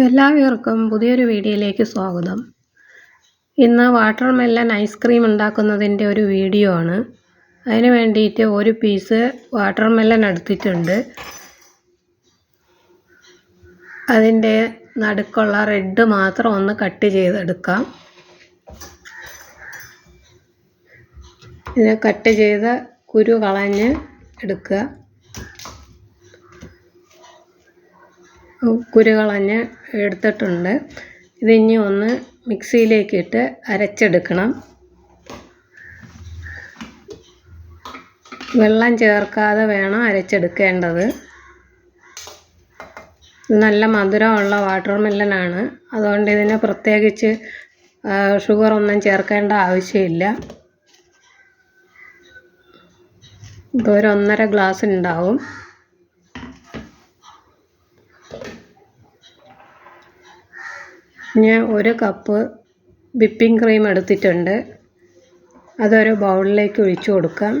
എല്ലാവർക്കും പുതിയൊരു വീഡിയോയിലേക്ക് സ്വാഗതം. ഇന്ന് വാട്ടർ മെല്ലൻ ഐസ്ക്രീം ഉണ്ടാക്കുന്നതിന്റെ ഒരു വീഡിയോ ആണ്. അതിന് വേണ്ടിയിട്ട് ഒരു പീസ് വാട്ടർ മെല്ലൻ എടുത്തിട്ടുണ്ട്. അതിന്റെ നടുക്കുള്ള റെഡ് മാത്രം ഒന്ന് കട്ട് ചെയ്തെടുക്കാം. ഇത് കട്ട് ചെയ്ത കുരു കളഞ്ഞ് എടുക്കുക. കുരു കളഞ്ഞ് എടുത്തിട്ടുണ്ട്. ഇതിനി ഒന്ന് മിക്സിയിലേക്കിട്ട് അരച്ചെടുക്കണം. വെള്ളം ചേർക്കാതെ വേണം അരച്ചെടുക്കേണ്ടത്. നല്ല മധുരമുള്ള വാട്ടർ മെല്ലനാണ്. അതുകൊണ്ട് ഇതിന് പ്രത്യേകിച്ച് ഷുഗർ ഒന്നും ചേർക്കേണ്ട ആവശ്യമില്ല. ഇതൊരു ഒന്നര ഗ്ലാസ് ഉണ്ടാവും. ഞാൻ ഒരു കപ്പ് വിപ്പിംഗ് ക്രീം എടുത്തിട്ടുണ്ട്. അതൊരു ബൗളിലേക്ക് ഒഴിച്ചു കൊടുക്കാം.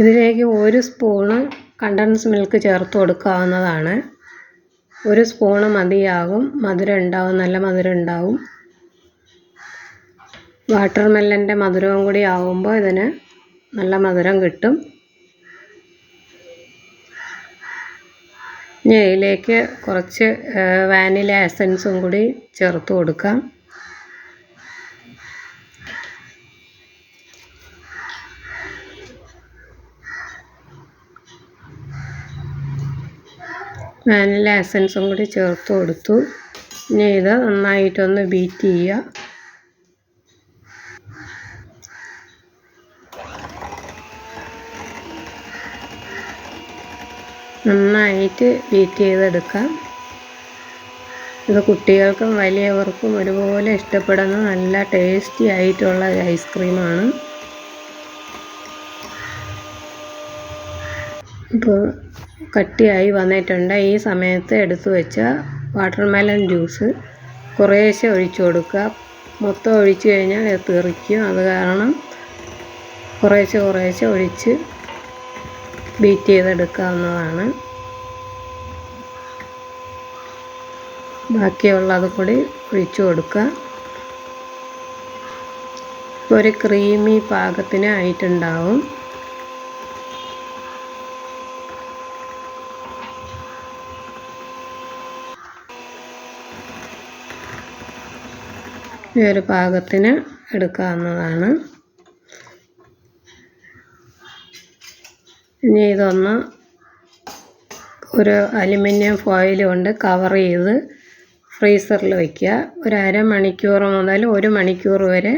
ഇതിലേക്ക് ഒരു സ്പൂണ് കണ്ടൻസ് മിൽക്ക് ചേർത്ത് കൊടുക്കാവുന്നതാണ്. ഒരു സ്പൂണ് മതിയാകും. മധുരം ഉണ്ടാവും. നല്ല മധുരം ഉണ്ടാവും. വാട്ടർ മെല്ലന്റെ മധുരവും കൂടി ആവുമ്പോൾ ഇതിന് നല്ല മധുരം കിട്ടും. ഇനി അതിലേക്ക് കുറച്ച് വാനില എസൻസും കൂടി ചേർത്ത് കൊടുക്കാം. വാനില എസൻസും കൂടി ചേർത്ത് കൊടുത്തു. ഇനി ഇത് നന്നായിട്ടൊന്ന് ബീറ്റ് ചെയ്യുക. നന്നായിട്ട് ബീറ്റ് ചെയ്തെടുക്കാം. ഇത് കുട്ടികൾക്കും വലിയവർക്കും ഒരുപോലെ ഇഷ്ടപ്പെടുന്ന നല്ല ടേസ്റ്റി ആയിട്ടുള്ള ഐസ്ക്രീമാണ് ഇപ്പോൾ കട്ടിയായി വന്നിട്ടുണ്ട്. ഈ സമയത്ത് എടുത്തു വെച്ച വാട്ടർമെലൺ ജ്യൂസ് കുറേശ്ശെ ഒഴിച്ചു കൊടുക്കുക. മൊത്തം ഒഴിച്ചു കഴിഞ്ഞാൽ തെറിക്കും. അത് കാരണം കുറേശ്ശെ കുറേശ്ശെ ഒഴിച്ച് ബീറ്റ് ചെയ്തെടുക്കാവുന്നതാണ്. ബാക്കിയുള്ളത് കൂടി ഒഴിച്ചു കൊടുക്കുക. ഒരു ക്രീമി പാകത്തിന് ആയിട്ടുണ്ടാവും. ഈ ഒരു പാകത്തിന് എടുക്കാവുന്നതാണ്. ഇനി ഇതൊന്ന് ഒരു അലുമിനിയം ഫോയിൽ കൊണ്ട് കവർ ചെയ്ത് ഫ്രീസറിൽ വയ്ക്കുക ഒരു അരമണിക്കൂർ മുതൽ ഒരു മണിക്കൂർ വരെ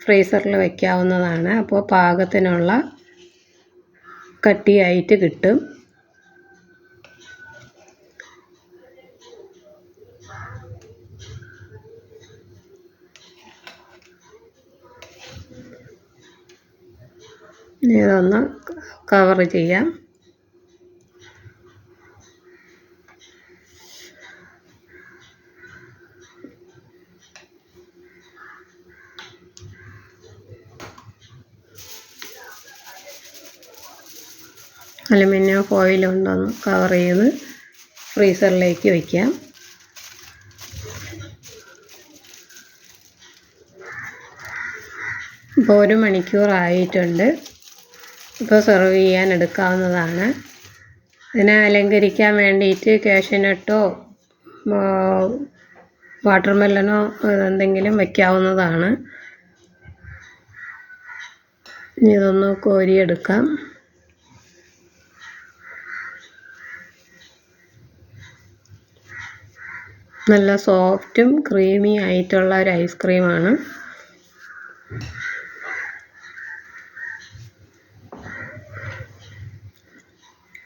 ഫ്രീസറിൽ വയ്ക്കാവുന്നതാണ് അപ്പോൾ പാകത്തിനുള്ള കട്ടിയായിട്ട് കിട്ടും. ഇതൊന്ന് കവർ ചെയ്യാം. അലുമിനിയം ഫോയിൽ കൊണ്ടൊന്ന് കവർ ചെയ്ത് ഫ്രീസറിലേക്ക് വയ്ക്കാം ഇപ്പോൾ ഒരു മണിക്കൂർ ആയിട്ടുണ്ട് ഇപ്പോൾ സെർവ് ചെയ്യാൻ എടുക്കാവുന്നതാണ്. അതിനെ അലങ്കരിക്കാൻ വേണ്ടിയിട്ട് കാഷ്യനട്ടോ വാട്ടർ മെല്ലനോ എന്തെങ്കിലും വയ്ക്കാവുന്നതാണ് ഇതൊന്ന് കോരിയെടുക്കാം. നല്ല സോഫ്റ്റും ക്രീമി ആയിട്ടുള്ള ഒരു ഐസ്ക്രീമാണ്